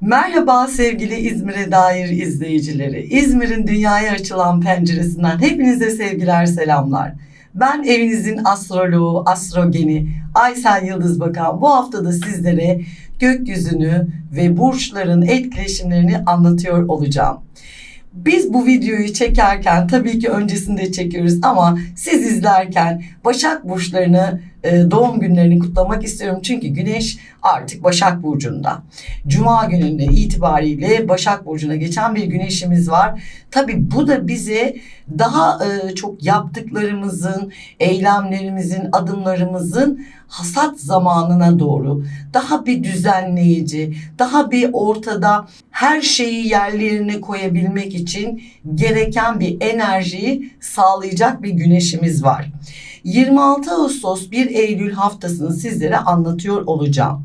Merhaba sevgili İzmir'e dair izleyicileri. İzmir'in dünyaya açılan penceresinden hepinize sevgiler, selamlar. Ben evinizin astroloğu, astrogeni Aysel Yıldız Bakan bu hafta da sizlere gökyüzünü ve burçların etkileşimlerini anlatıyor olacağım. Biz bu videoyu çekerken tabii ki öncesinde çekiyoruz ama siz izlerken Başak burçlarını e, doğum günlerini kutlamak istiyorum. Çünkü Güneş artık Başak Burcu'nda. Cuma gününde itibariyle Başak Burcu'na geçen bir güneşimiz var. Tabii bu da bize daha e, çok yaptıklarımızın, eylemlerimizin, adımlarımızın hasat zamanına doğru daha bir düzenleyici, daha bir ortada her şeyi yerlerine koyabilmek için gereken bir enerjiyi sağlayacak bir güneşimiz var. 26 Ağustos 1 Eylül haftasını sizlere anlatıyor olacağım.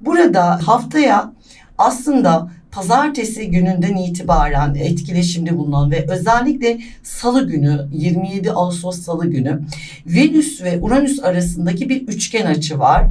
Burada haftaya aslında pazartesi gününden itibaren etkileşimde bulunan ve özellikle salı günü 27 Ağustos salı günü Venüs ve Uranüs arasındaki bir üçgen açı var.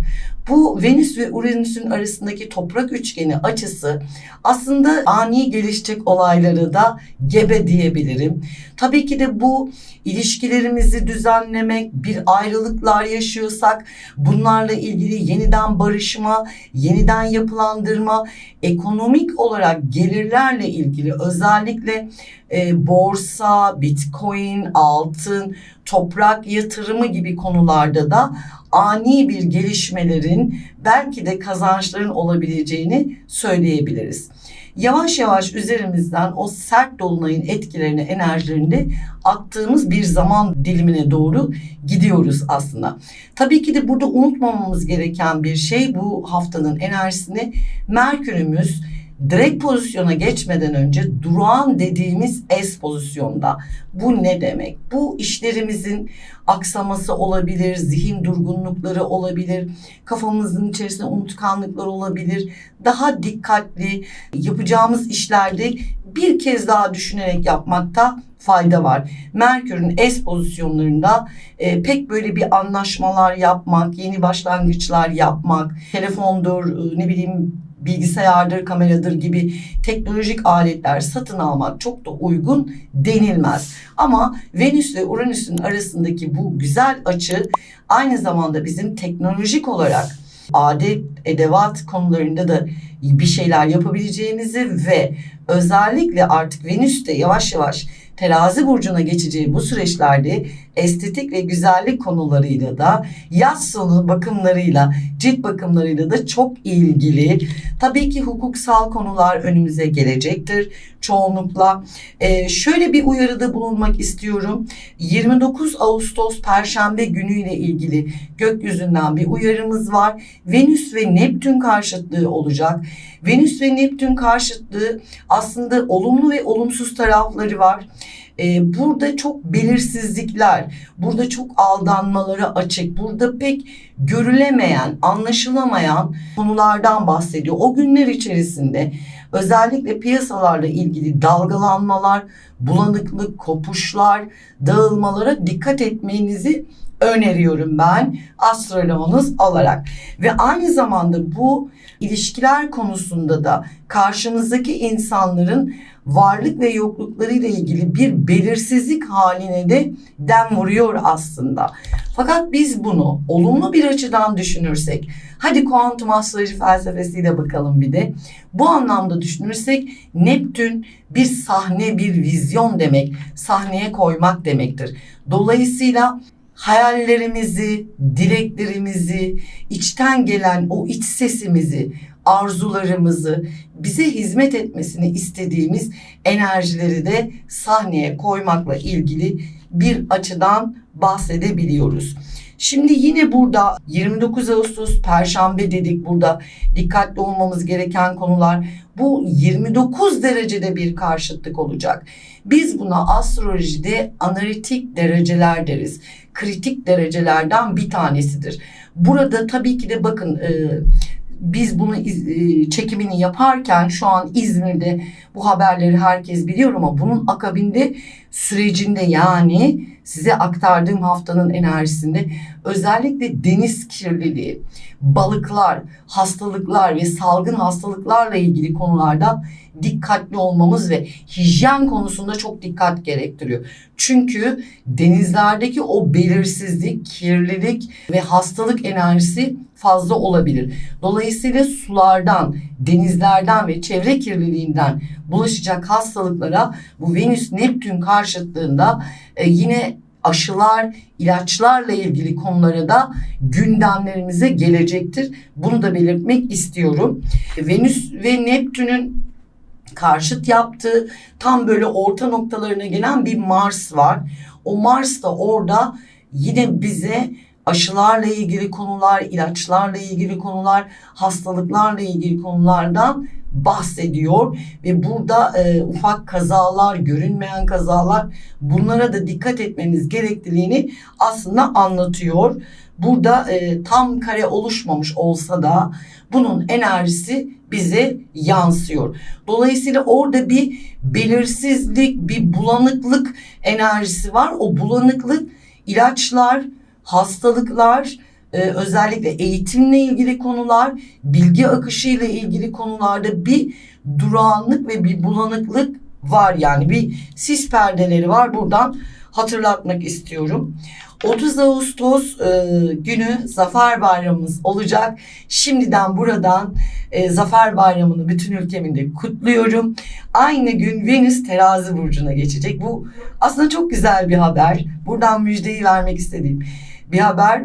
Bu Venüs ve Uranüs'ün arasındaki toprak üçgeni açısı aslında ani gelişecek olayları da gebe diyebilirim. Tabii ki de bu ilişkilerimizi düzenlemek, bir ayrılıklar yaşıyorsak bunlarla ilgili yeniden barışma, yeniden yapılandırma, ekonomik olarak gelirlerle ilgili özellikle e, borsa, bitcoin, altın, toprak yatırımı gibi konularda da ani bir gelişmelerin belki de kazançların olabileceğini söyleyebiliriz. Yavaş yavaş üzerimizden o sert dolunayın etkilerini, enerjilerini de attığımız bir zaman dilimine doğru gidiyoruz aslında. Tabii ki de burada unutmamamız gereken bir şey bu haftanın enerjisini Merkür'ümüz direkt pozisyona geçmeden önce durağan dediğimiz es pozisyonda. Bu ne demek? Bu işlerimizin aksaması olabilir, zihin durgunlukları olabilir, kafamızın içerisinde unutkanlıklar olabilir. Daha dikkatli yapacağımız işlerde bir kez daha düşünerek yapmakta fayda var. Merkür'ün es pozisyonlarında e, pek böyle bir anlaşmalar yapmak, yeni başlangıçlar yapmak, telefondur, e, ne bileyim bilgisayardır, kameradır gibi teknolojik aletler satın almak çok da uygun denilmez. Ama Venüs ve Uranüs'ün arasındaki bu güzel açı aynı zamanda bizim teknolojik olarak adet, edevat konularında da bir şeyler yapabileceğimizi ve özellikle artık Venüs de yavaş yavaş terazi burcuna geçeceği bu süreçlerde estetik ve güzellik konularıyla da yaz sonu bakımlarıyla, cilt bakımlarıyla da çok ilgili. Tabii ki hukuksal konular önümüze gelecektir çoğunlukla. Ee, şöyle bir uyarıda bulunmak istiyorum. 29 Ağustos Perşembe günüyle ilgili gökyüzünden bir uyarımız var. Venüs ve Neptün karşıtlığı olacak. Venüs ve Neptün karşıtlığı aslında olumlu ve olumsuz tarafları var. Ee, burada çok belirsizlikler, burada çok aldanmalara açık, burada pek görülemeyen, anlaşılamayan konulardan bahsediyor. O günler içerisinde özellikle piyasalarla ilgili dalgalanmalar, bulanıklık, kopuşlar, dağılmalara dikkat etmenizi öneriyorum ben astroloğunuz olarak. Ve aynı zamanda bu ilişkiler konusunda da karşımızdaki insanların varlık ve yokluklarıyla ilgili bir belirsizlik haline de dem vuruyor aslında. Fakat biz bunu olumlu bir açıdan düşünürsek, hadi kuantum astroloji felsefesiyle bakalım bir de. Bu anlamda düşünürsek Neptün bir sahne, bir vizyon demek, sahneye koymak demektir. Dolayısıyla hayallerimizi, dileklerimizi, içten gelen o iç sesimizi, arzularımızı, bize hizmet etmesini istediğimiz enerjileri de sahneye koymakla ilgili bir açıdan bahsedebiliyoruz. Şimdi yine burada 29 Ağustos Perşembe dedik burada dikkatli olmamız gereken konular. Bu 29 derecede bir karşıtlık olacak. Biz buna astrolojide analitik dereceler deriz. Kritik derecelerden bir tanesidir. Burada tabii ki de bakın e, biz bunu e, çekimini yaparken şu an İzmir'de bu haberleri herkes biliyor ama bunun akabinde sürecinde yani size aktardığım haftanın enerjisinde özellikle deniz kirliliği, balıklar, hastalıklar ve salgın hastalıklarla ilgili konularda dikkatli olmamız ve hijyen konusunda çok dikkat gerektiriyor. Çünkü denizlerdeki o belirsizlik, kirlilik ve hastalık enerjisi fazla olabilir. Dolayısıyla sulardan, denizlerden ve çevre kirliliğinden bulaşacak hastalıklara bu Venüs Neptün karşıtlığında e, yine aşılar, ilaçlarla ilgili konulara da gündemlerimize gelecektir. Bunu da belirtmek istiyorum. Venüs ve Neptün'ün karşıt yaptığı tam böyle orta noktalarına gelen bir Mars var. O Mars da orada yine bize aşılarla ilgili konular, ilaçlarla ilgili konular, hastalıklarla ilgili konulardan bahsediyor ve burada e, ufak kazalar, görünmeyen kazalar bunlara da dikkat etmeniz gerekliliğini aslında anlatıyor. Burada e, tam kare oluşmamış olsa da bunun enerjisi bize yansıyor. Dolayısıyla orada bir belirsizlik, bir bulanıklık enerjisi var. O bulanıklık ilaçlar, hastalıklar, e, özellikle eğitimle ilgili konular, bilgi akışı ile ilgili konularda bir durağanlık ve bir bulanıklık var. Yani bir sis perdeleri var. Buradan hatırlatmak istiyorum. 30 Ağustos e, günü Zafer Bayramımız olacak. Şimdiden buradan e, Zafer Bayramı'nı bütün ülkeminde kutluyorum. Aynı gün Venüs terazi burcuna geçecek. Bu aslında çok güzel bir haber. Buradan müjdeyi vermek istediğim bir haber.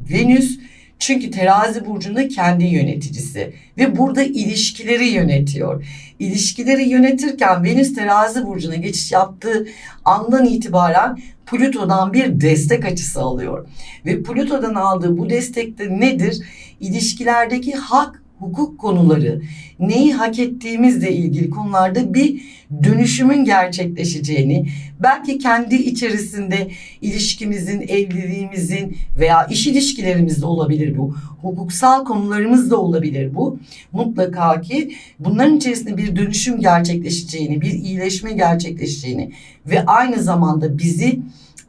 Venüs çünkü terazi burcunda kendi yöneticisi ve burada ilişkileri yönetiyor. İlişkileri yönetirken Venüs terazi burcuna geçiş yaptığı andan itibaren Plüto'dan bir destek açısı alıyor. Ve Plüto'dan aldığı bu destekte nedir? İlişkilerdeki hak, hukuk konuları, neyi hak ettiğimizle ilgili konularda bir dönüşümün gerçekleşeceğini, belki kendi içerisinde ilişkimizin, evliliğimizin veya iş ilişkilerimizde olabilir bu. Hukuksal konularımız da olabilir bu. Mutlaka ki bunların içerisinde bir dönüşüm gerçekleşeceğini, bir iyileşme gerçekleşeceğini ve aynı zamanda bizi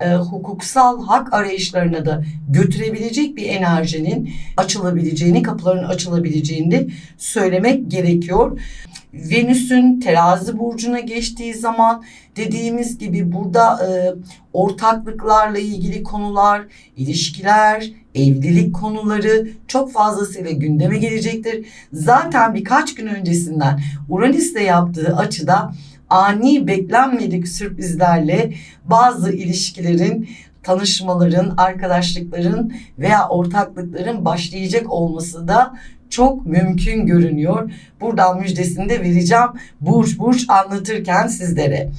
e, hukuksal hak arayışlarına da götürebilecek bir enerjinin açılabileceğini, kapıların açılabileceğini de söylemek gerekiyor. Venüs'ün terazi burcuna geçtiği zaman dediğimiz gibi burada e, ortaklıklarla ilgili konular, ilişkiler, evlilik konuları çok fazlasıyla gündeme gelecektir. Zaten birkaç gün öncesinden Uranüs'le yaptığı açıda ani beklenmedik sürprizlerle bazı ilişkilerin tanışmaların, arkadaşlıkların veya ortaklıkların başlayacak olması da çok mümkün görünüyor. Buradan müjdesini de vereceğim burç burç anlatırken sizlere.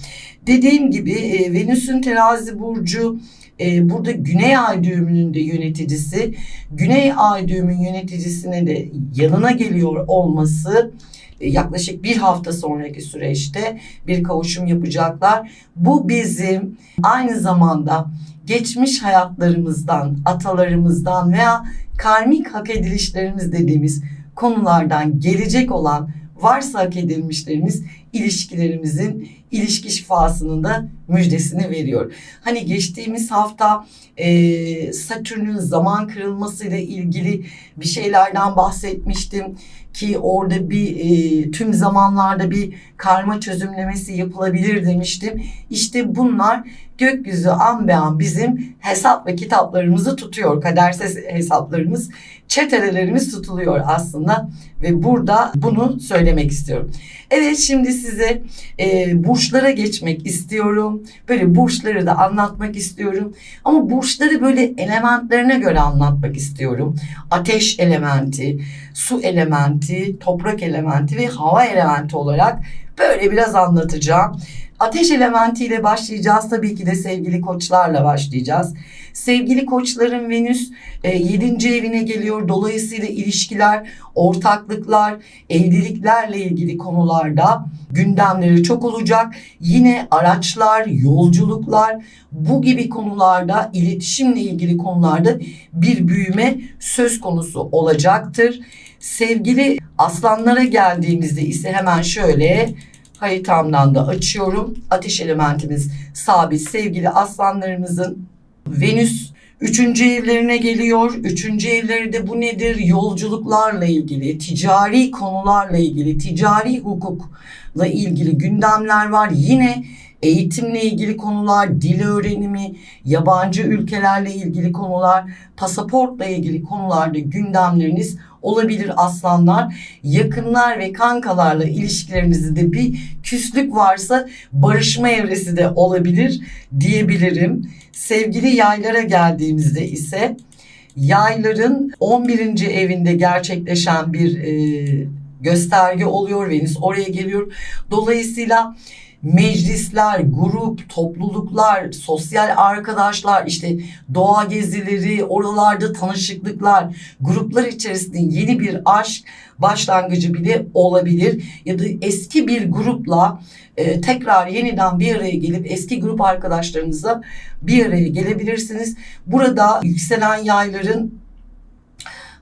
Dediğim gibi e, Venüs'ün terazi burcu e, burada Güney Ay düğümünün de yöneticisi. Güney Ay düğümün yöneticisine de yanına geliyor olması yaklaşık bir hafta sonraki süreçte bir kavuşum yapacaklar. Bu bizim aynı zamanda geçmiş hayatlarımızdan, atalarımızdan veya karmik hak edilişlerimiz dediğimiz konulardan gelecek olan varsa hak edilmişlerimiz ilişkilerimizin ilişki şifasının da müjdesini veriyor. Hani geçtiğimiz hafta e, Satürn'ün zaman kırılmasıyla ilgili bir şeylerden bahsetmiştim ki orada bir e, tüm zamanlarda bir karma çözümlemesi yapılabilir demiştim. İşte bunlar gökyüzü an be an bizim hesap ve kitaplarımızı tutuyor. Kadersiz hesaplarımız, çetelelerimiz tutuluyor aslında ve burada bunu söylemek istiyorum. Evet şimdi size e, burçlara geçmek istiyorum. Böyle burçları da anlatmak istiyorum. Ama burçları böyle elementlerine göre anlatmak istiyorum. Ateş elementi, su elementi, toprak elementi ve hava elementi olarak böyle biraz anlatacağım. Ateş elementiyle başlayacağız. Tabii ki de sevgili koçlarla başlayacağız. Sevgili koçların Venüs e, 7. evine geliyor. Dolayısıyla ilişkiler, ortaklıklar, evliliklerle ilgili konularda gündemleri çok olacak. Yine araçlar, yolculuklar bu gibi konularda iletişimle ilgili konularda bir büyüme söz konusu olacaktır. Sevgili aslanlara geldiğimizde ise hemen şöyle haritamdan da açıyorum. Ateş elementimiz sabit sevgili aslanlarımızın Venüs Üçüncü evlerine geliyor. Üçüncü evleri de bu nedir? Yolculuklarla ilgili, ticari konularla ilgili, ticari hukukla ilgili gündemler var. Yine eğitimle ilgili konular, dil öğrenimi, yabancı ülkelerle ilgili konular, pasaportla ilgili konularda gündemleriniz olabilir aslanlar. Yakınlar ve kankalarla ilişkilerinizde bir küslük varsa barışma evresi de olabilir diyebilirim. Sevgili yaylara geldiğimizde ise yayların 11. evinde gerçekleşen bir e, gösterge oluyor. Venüs oraya geliyor. Dolayısıyla meclisler, grup, topluluklar, sosyal arkadaşlar, işte doğa gezileri, oralarda tanışıklıklar, gruplar içerisinde yeni bir aşk başlangıcı bile olabilir. Ya da eski bir grupla e, tekrar yeniden bir araya gelip eski grup arkadaşlarınızla bir araya gelebilirsiniz. Burada yükselen yayların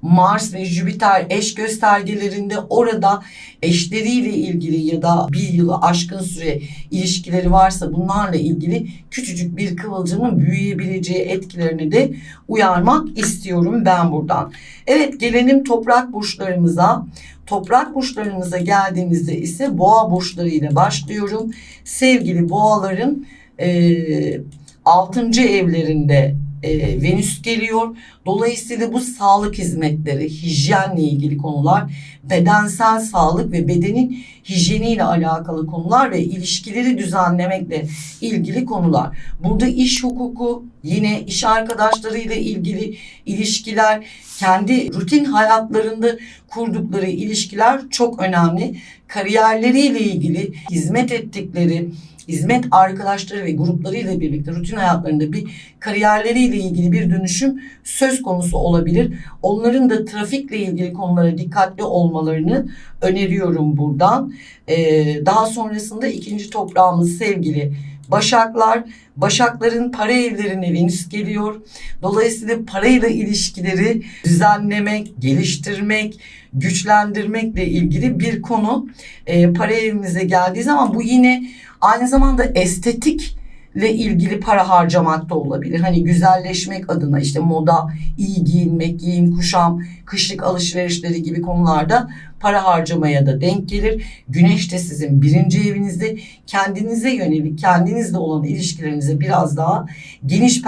Mars ve Jüpiter eş göstergelerinde orada eşleriyle ilgili ya da bir yılı aşkın süre ilişkileri varsa bunlarla ilgili küçücük bir kıvılcımın büyüyebileceği etkilerini de uyarmak istiyorum ben buradan. Evet gelelim toprak burçlarımıza. Toprak burçlarımıza geldiğimizde ise boğa burçları ile başlıyorum. Sevgili boğaların e, 6. evlerinde e, Venüs geliyor. Dolayısıyla bu sağlık hizmetleri, hijyenle ilgili konular, bedensel sağlık ve bedenin hijyeniyle alakalı konular ve ilişkileri düzenlemekle ilgili konular. Burada iş hukuku, yine iş arkadaşlarıyla ilgili ilişkiler, kendi rutin hayatlarında kurdukları ilişkiler çok önemli. Kariyerleriyle ilgili hizmet ettikleri hizmet arkadaşları ve gruplarıyla birlikte rutin hayatlarında bir kariyerleriyle ilgili bir dönüşüm söz konusu olabilir. Onların da trafikle ilgili konulara dikkatli olmalarını öneriyorum buradan. Ee, daha sonrasında ikinci toprağımız sevgili Başaklar, Başakların para evlerine Venüs geliyor. Dolayısıyla parayla ilişkileri düzenlemek, geliştirmek, güçlendirmekle ilgili bir konu. E, para evimize geldiği zaman bu yine aynı zamanda estetik ile ilgili para harcamak da olabilir. Hani güzelleşmek adına işte moda, iyi giyinmek, giyim, kuşam, kışlık alışverişleri gibi konularda para harcamaya da denk gelir. Güneş de sizin birinci evinizde kendinize yönelik, kendinizle olan ilişkilerinize biraz daha geniş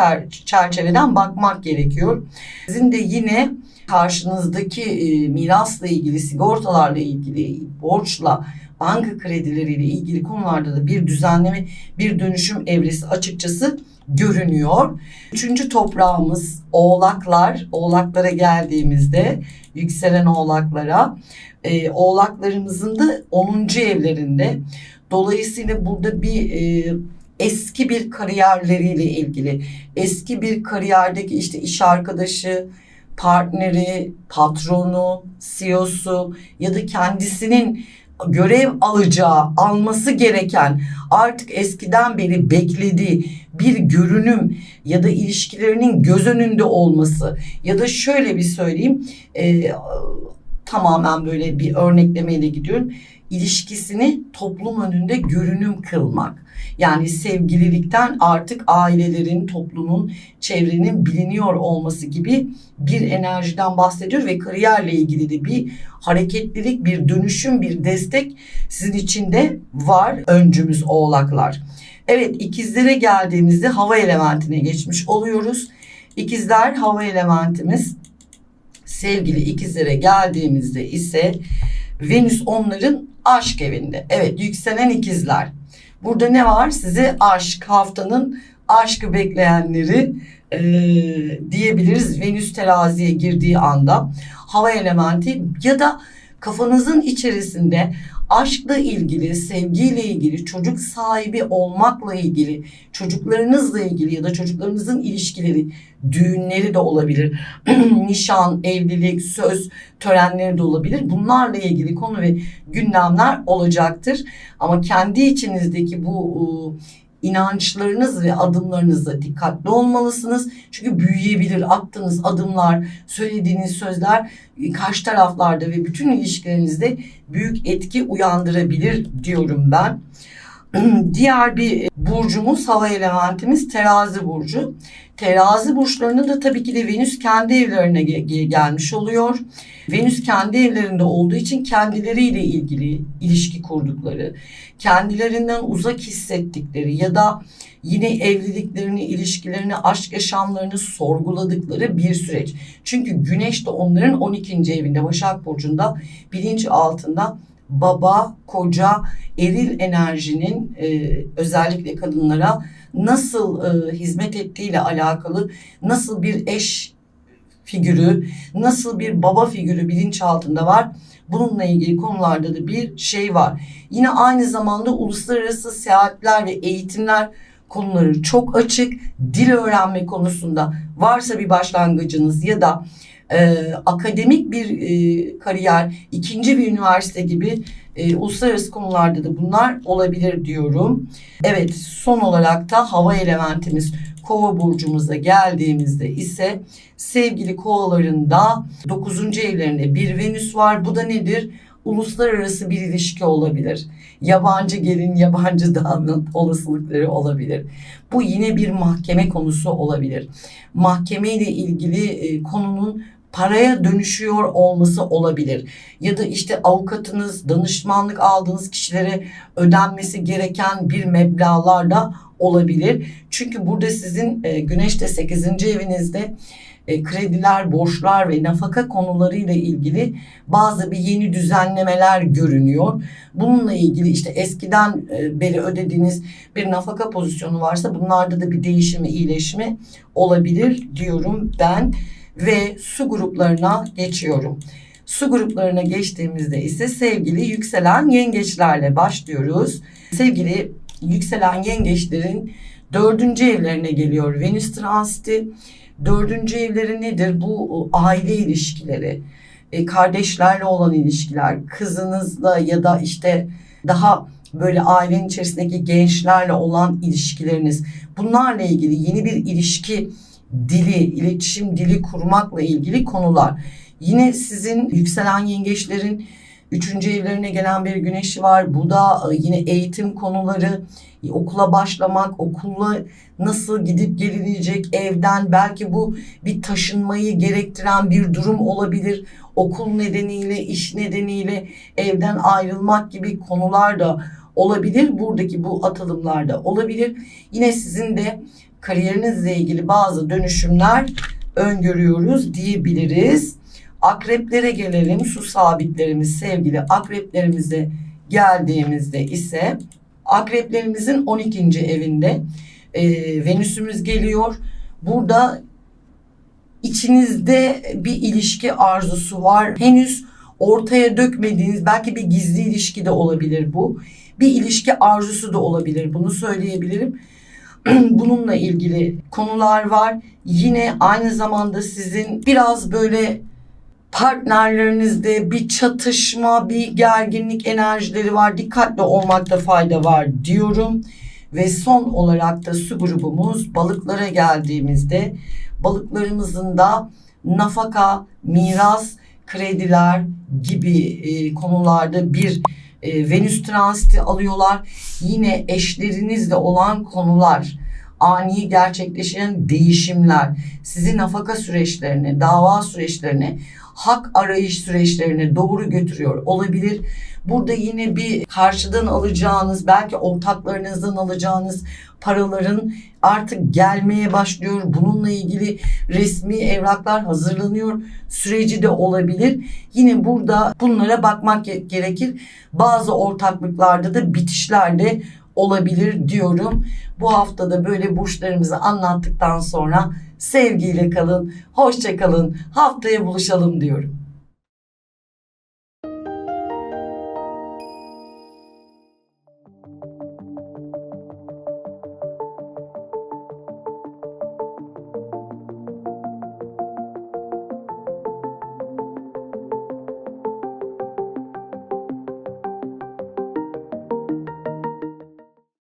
çerçeveden bakmak gerekiyor. Sizin de yine karşınızdaki e, mirasla ilgili, sigortalarla ilgili, borçla, banka kredileriyle ilgili konularda da bir düzenleme, bir dönüşüm evresi açıkçası görünüyor. Üçüncü toprağımız oğlaklar. Oğlaklara geldiğimizde yükselen oğlaklara e, oğlaklarımızın da 10. evlerinde. Dolayısıyla burada bir e, eski bir kariyerleriyle ilgili, eski bir kariyerdeki işte iş arkadaşı, partneri, patronu, CEO'su ya da kendisinin görev alacağı, alması gereken artık eskiden beri beklediği bir görünüm ya da ilişkilerinin göz önünde olması ya da şöyle bir söyleyeyim e, tamamen böyle bir örneklemeyle gidiyorum ilişkisini toplum önünde görünüm kılmak. Yani sevgililikten artık ailelerin, toplumun, çevrenin biliniyor olması gibi bir enerjiden bahsediyor ve kariyerle ilgili de bir hareketlilik, bir dönüşüm, bir destek sizin içinde var öncümüz oğlaklar. Evet ikizlere geldiğimizde hava elementine geçmiş oluyoruz. İkizler hava elementimiz sevgili ikizlere geldiğimizde ise Venüs onların aşk evinde. Evet yükselen ikizler. Burada ne var? Size aşk haftanın aşkı bekleyenleri e, diyebiliriz. Venüs teraziye girdiği anda hava elementi ya da kafanızın içerisinde aşkla ilgili, sevgiyle ilgili, çocuk sahibi olmakla ilgili, çocuklarınızla ilgili ya da çocuklarınızın ilişkileri, düğünleri de olabilir. Nişan, evlilik, söz törenleri de olabilir. Bunlarla ilgili konu ve gündemler olacaktır. Ama kendi içinizdeki bu inançlarınız ve adımlarınızda dikkatli olmalısınız. Çünkü büyüyebilir. Attığınız adımlar, söylediğiniz sözler e, karşı taraflarda ve bütün ilişkilerinizde büyük etki uyandırabilir diyorum ben. Diğer bir burcumuz hava elementimiz terazi burcu. Terazi burçlarının da tabii ki de Venüs kendi evlerine ge- gelmiş oluyor. Venüs kendi evlerinde olduğu için kendileriyle ilgili ilişki kurdukları, kendilerinden uzak hissettikleri ya da yine evliliklerini, ilişkilerini, aşk yaşamlarını sorguladıkları bir süreç. Çünkü Güneş de onların 12. evinde Başak Burcu'nda bilinç altında baba, koca, eril enerjinin e, özellikle kadınlara nasıl e, hizmet ettiğiyle alakalı nasıl bir eş figürü, nasıl bir baba figürü bilinç altında var. Bununla ilgili konularda da bir şey var. Yine aynı zamanda uluslararası seyahatler ve eğitimler konuları çok açık. Dil öğrenme konusunda varsa bir başlangıcınız ya da e, akademik bir e, kariyer, ikinci bir üniversite gibi e, uluslararası konularda da bunlar olabilir diyorum. Evet son olarak da hava elementimiz kova burcumuza geldiğimizde ise sevgili kovalarında 9. evlerinde bir Venüs var. Bu da nedir? Uluslararası bir ilişki olabilir. Yabancı gelin, yabancı damat olasılıkları olabilir. Bu yine bir mahkeme konusu olabilir. Mahkeme ile ilgili e, konunun paraya dönüşüyor olması olabilir. Ya da işte avukatınız, danışmanlık aldığınız kişilere ödenmesi gereken bir meblağlar da olabilir. Çünkü burada sizin e, Güneş de 8. evinizde e, krediler, borçlar ve nafaka konularıyla ilgili bazı bir yeni düzenlemeler görünüyor. Bununla ilgili işte eskiden e, beri ödediğiniz bir nafaka pozisyonu varsa bunlarda da bir değişimi, iyileşme olabilir diyorum ben ve su gruplarına geçiyorum. Su gruplarına geçtiğimizde ise sevgili yükselen yengeçlerle başlıyoruz. Sevgili yükselen yengeçlerin dördüncü evlerine geliyor Venüs transiti. Dördüncü evleri nedir? Bu aile ilişkileri, e, kardeşlerle olan ilişkiler, kızınızla ya da işte daha böyle ailenin içerisindeki gençlerle olan ilişkileriniz. Bunlarla ilgili yeni bir ilişki dili, iletişim dili kurmakla ilgili konular. Yine sizin yükselen yengeçlerin üçüncü evlerine gelen bir güneşi var. Bu da e, yine eğitim konuları, e, okula başlamak, okulla nasıl gidip gelinecek evden belki bu bir taşınmayı gerektiren bir durum olabilir. Okul nedeniyle, iş nedeniyle evden ayrılmak gibi konular da olabilir. Buradaki bu atılımlarda olabilir. Yine sizin de kariyerinizle ilgili bazı dönüşümler öngörüyoruz diyebiliriz. Akreplere gelelim. Su sabitlerimiz sevgili akreplerimize geldiğimizde ise akreplerimizin 12. evinde e, Venüsümüz geliyor. Burada içinizde bir ilişki arzusu var. Henüz ortaya dökmediğiniz belki bir gizli ilişki de olabilir bu. Bir ilişki arzusu da olabilir. Bunu söyleyebilirim. Bununla ilgili konular var. Yine aynı zamanda sizin biraz böyle partnerlerinizde bir çatışma, bir gerginlik enerjileri var. Dikkatli olmakta fayda var diyorum. Ve son olarak da su grubumuz balıklara geldiğimizde balıklarımızın da nafaka, miras, krediler gibi e, konularda bir e, Venüs transiti alıyorlar. Yine eşlerinizle olan konular, ani gerçekleşen değişimler, sizi nafaka süreçlerine, dava süreçlerine, hak arayış süreçlerine doğru götürüyor olabilir. Burada yine bir karşıdan alacağınız, belki ortaklarınızdan alacağınız paraların artık gelmeye başlıyor. Bununla ilgili resmi evraklar hazırlanıyor. Süreci de olabilir. Yine burada bunlara bakmak gerekir. Bazı ortaklıklarda da bitişler de olabilir diyorum. Bu haftada böyle burçlarımızı anlattıktan sonra sevgiyle kalın, hoşça kalın. Haftaya buluşalım diyorum.